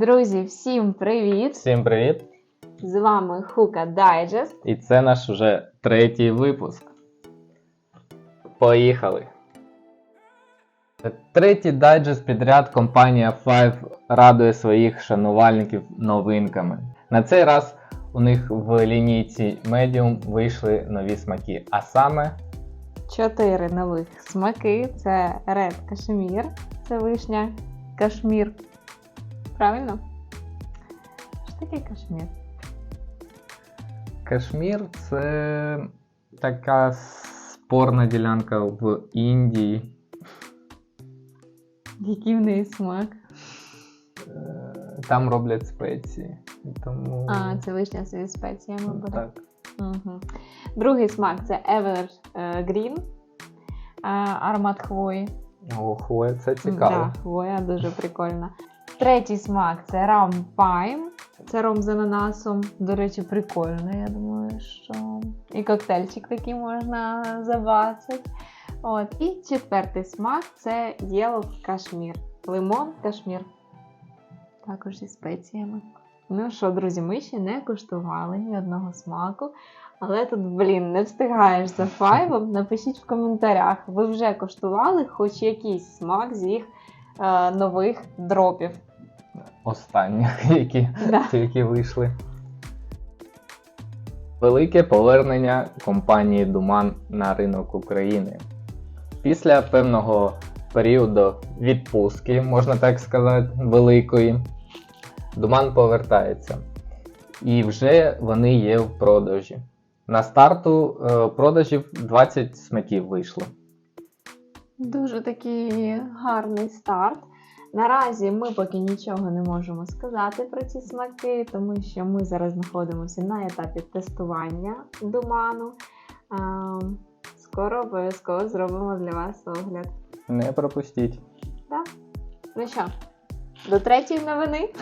Друзі, всім привіт! Всім привіт! З вами Хука Дайджест. І це наш уже третій випуск. Поїхали! Третій дайджест підряд компанія Five радує своїх шанувальників новинками. На цей раз у них в лінійці Medium вийшли нові смаки, а саме Чотири нових смаки: це Red Кашмір, це вишня кашмір. Правильно? Що таке кашмір? Кашмір це така спорна ділянка в Індії. Який в неї смак? Е, Там роблять спеції. Тому... А, це вишня зі спеціями буде. так. Угу. Другий смак це Evergreen. Аромат хвої. О, хвоя, це цікаво. Да, хвоя дуже прикольна. Третій смак це Rum Pine. Це ром з ананасом. До речі, прикольно, я думаю, що. І коктейльчик такий можна забацати. От. І четвертий смак це Yellow Кашмір. Лимон кашмір. Також зі спеціями. Ну що, друзі, ми ще не куштували ні одного смаку. Але тут, блін, не встигаєш за файвом. Напишіть в коментарях, ви вже куштували хоч якийсь смак з їх е, нових дропів. Останніх, які Да. тільки вийшли. Велике повернення компанії Думан на ринок України. Після певного періоду відпустки, можна так сказати, великої, Думан повертається. І вже вони є в продажі. На старту е, продажів 20 смаків вийшло. Дуже такий гарний старт. Наразі ми поки нічого не можемо сказати про ці смаки, тому що ми зараз знаходимося на етапі тестування думану. Скоро обов'язково зробимо для вас огляд. Не пропустіть. Да? Ну що, до третьої новини.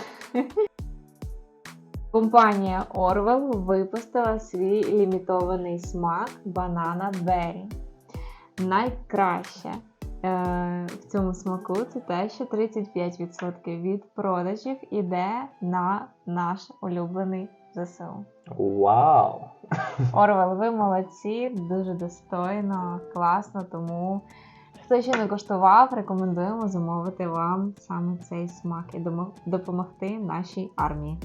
Компанія Orwell випустила свій лімітований смак Banana Berry. Найкраще в цьому смаку це те, що 35% від продажів іде на наш улюблений ЗСУ. Вау! Орвел, ви молодці, дуже достойно, класно, тому хто ще не коштував, рекомендуємо замовити вам саме цей смак і допомогти нашій армії.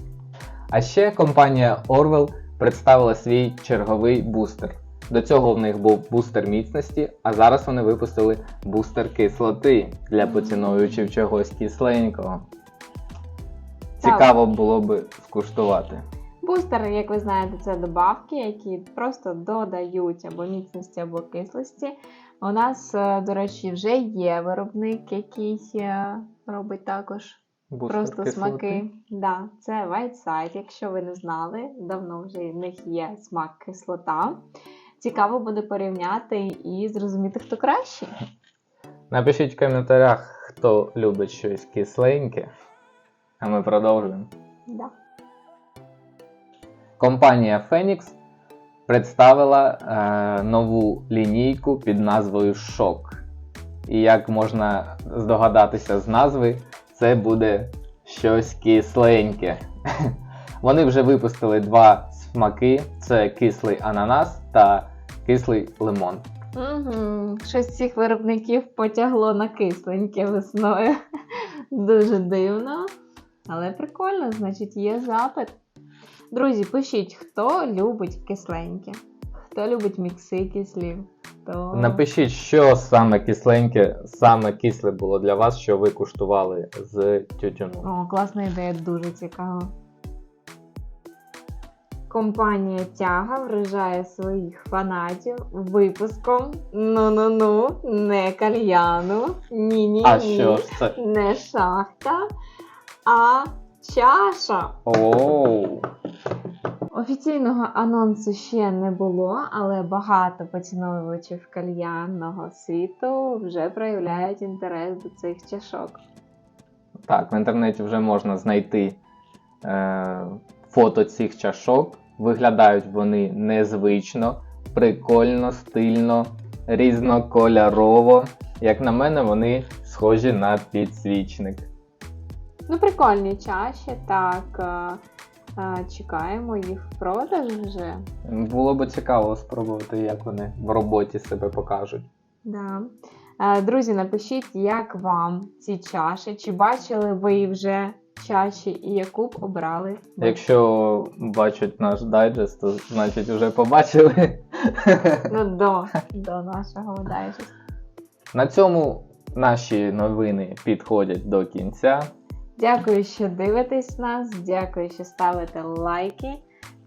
А ще компанія Orwell представила свій черговий бустер. До цього в них був бустер міцності, а зараз вони випустили бустер кислоти для поціновувачів чогось кисленького. Цікаво було би скуштувати. Бустер, як ви знаєте, це добавки, які просто додають або міцності, або кислості. У нас, е, до речі, вже є виробник, який е, робить також Бустер Просто кислоти. смаки. Да, це White Side. Якщо ви не знали, давно вже в них є смак кислота. Цікаво буде порівняти і зрозуміти, хто кращий. Напишіть в коментарях, хто любить щось кисленьке. А ми продовжуємо. Да. Компанія Phoenix представила е, нову лінійку під назвою Шок. І як можна здогадатися з назви, це буде щось кисленьке. Вони вже випустили два смаки: це кислий ананас та кислий лимон. Угу. Щось цих виробників потягло на кисленьке весною. Дуже дивно. Але прикольно, значить, є запит. Друзі, пишіть, хто любить кисленьке, хто любить мікси кислів. Хто... Напишіть, що саме кисленьке, саме кисле було для вас, що ви куштували з тютюну. О, класна ідея, дуже цікаво. Компанія Тяга вражає своїх фанатів випуском ну-ну-ну, не кальяну, ж це? не шахта, а чаша. Оу! Офіційного анонсу ще не було, але багато поціновувачів кальянного світу вже проявляють інтерес до цих чашок. Так, в інтернеті вже можна знайти е, фото цих чашок. Виглядають вони незвично, прикольно, стильно, різнокольорово. Як на мене, вони схожі на підсвічник. Ну, прикольні чаші, так. е, е, Чекаємо їх в продаж вже. Було б цікаво спробувати, як вони в роботі себе покажуть. Да. Е, Друзі, напишіть, як вам ці чаші, чи бачили ви вже чаші і яку б обрали? ви? Якщо бачать наш дайджест, то значить вже побачили. Ну, до, до нашого дайджесту. На цьому наші новини підходять до кінця. Дякую, що дивитесь нас. Дякую, що ставите лайки,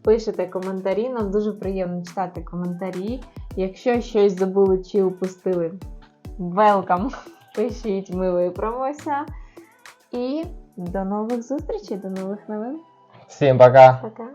пишете коментарі. Нам дуже приємно читати коментарі. Якщо щось забули чи упустили, welcome! Пишіть, ми виправимося. І до нових зустрічей, до нових новин. Всім пока! Пока!